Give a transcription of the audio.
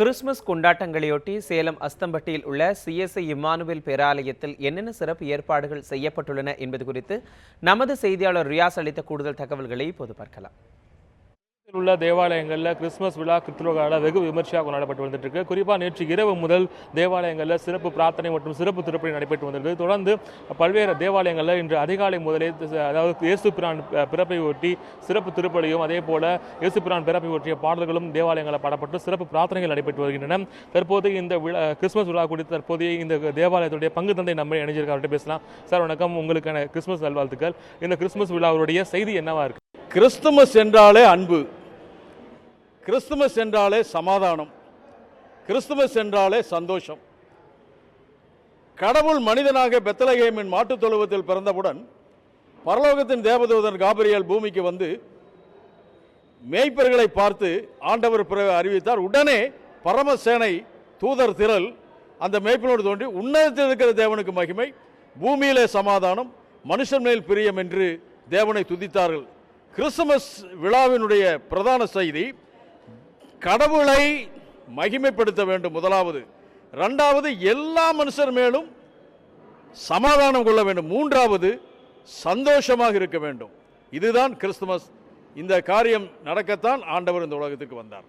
Christmas கொண்டாட்டங்களையொட்டி Salem அஸ்தம்பட்டியில் உள்ள CSI Emmanuel பேராலயத்தில் என்னென்ன சிறப்பு ஏற்பாடுகள் செய்யப்பட்டுள்ளன என்பது குறித்து நமது செய்தியாளர் ரியாஸ் அளித்த கூடுதல் தகவல்களை இப்போது பார்க்கலாம். உள்ள தேவாலயங்களில் கிறிஸ்மஸ் விழா கிறிஸ்துவ வெகு விமர்சையாக கொண்டாடப்பட்டு வந்துட்டு இருக்கு குறிப்பாக நேற்று இரவு முதல் தேவாலயங்களில் சிறப்பு பிரார்த்தனை மற்றும் சிறப்பு திருப்பணி நடைபெற்று வந்திருக்கு தொடர்ந்து பல்வேறு தேவாலயங்களில் இன்று அதிகாலை முதலே அதாவது இயேசு பிரான் பிறப்பை ஒட்டி சிறப்பு திருப்பலியும் அதே போல இயேசு பிரான் பிறப்பை ஒட்டிய பாடல்களும் தேவாலயங்களில் பாடப்பட்டு சிறப்பு பிரார்த்தனைகள் நடைபெற்று வருகின்றன. தற்போது இந்த விழா கிறிஸ்மஸ் விழா குறித்து தற்போதைய இந்த தேவாலயத்துடைய பங்கு தந்தை நம்ம இணைஞ்சிருக்க பேசலாம். சார் வணக்கம். உங்களுக்கான கிறிஸ்மஸ் நல்வாழ்த்துக்கள். இந்த கிறிஸ்மஸ் விழாவுடைய செய்தி என்னவா இருக்கு? கிறிஸ்துமஸ் என்றாலே அன்பு. கிறிஸ்துமஸ் என்றாலே சமாதானம் கிறிஸ்துமஸ் என்றாலே சந்தோஷம். கடவுள் மனிதனாக பெத்தலகேமின் மாட்டுத் தொழுவத்தில் பிறந்தவுடன் பரலோகத்தின் தேவதூதன் காபிரியல் பூமிக்கு வந்து மேய்ப்பர்களை பார்த்து ஆண்டவர் பிறகு அறிவித்தார். உடனே பரமசேனை தூதர் திரள் அந்த மேய்ப்பினோடு தோன்றி உன்னதத்தில் இருக்கிற தேவனுக்கு மகிமை பூமியிலே சமாதானம் மனுஷன் மேல் பிரியம் என்று தேவனை துதித்தார்கள். கிறிஸ்துமஸ் விழாவினுடைய பிரதான செய்தி கடவுளை மகிமைப்படுத்த வேண்டும் முதலாவது. ரெண்டாவது எல்லா மனுஷர் மேலும் சமாதானம் கொள்ள வேண்டும். மூன்றாவது சந்தோஷமாக இருக்க வேண்டும். இதுதான் கிறிஸ்துமஸ். இந்த காரியம் நடக்கத்தான் ஆண்டவர் இந்த உலகத்துக்கு வந்தார்.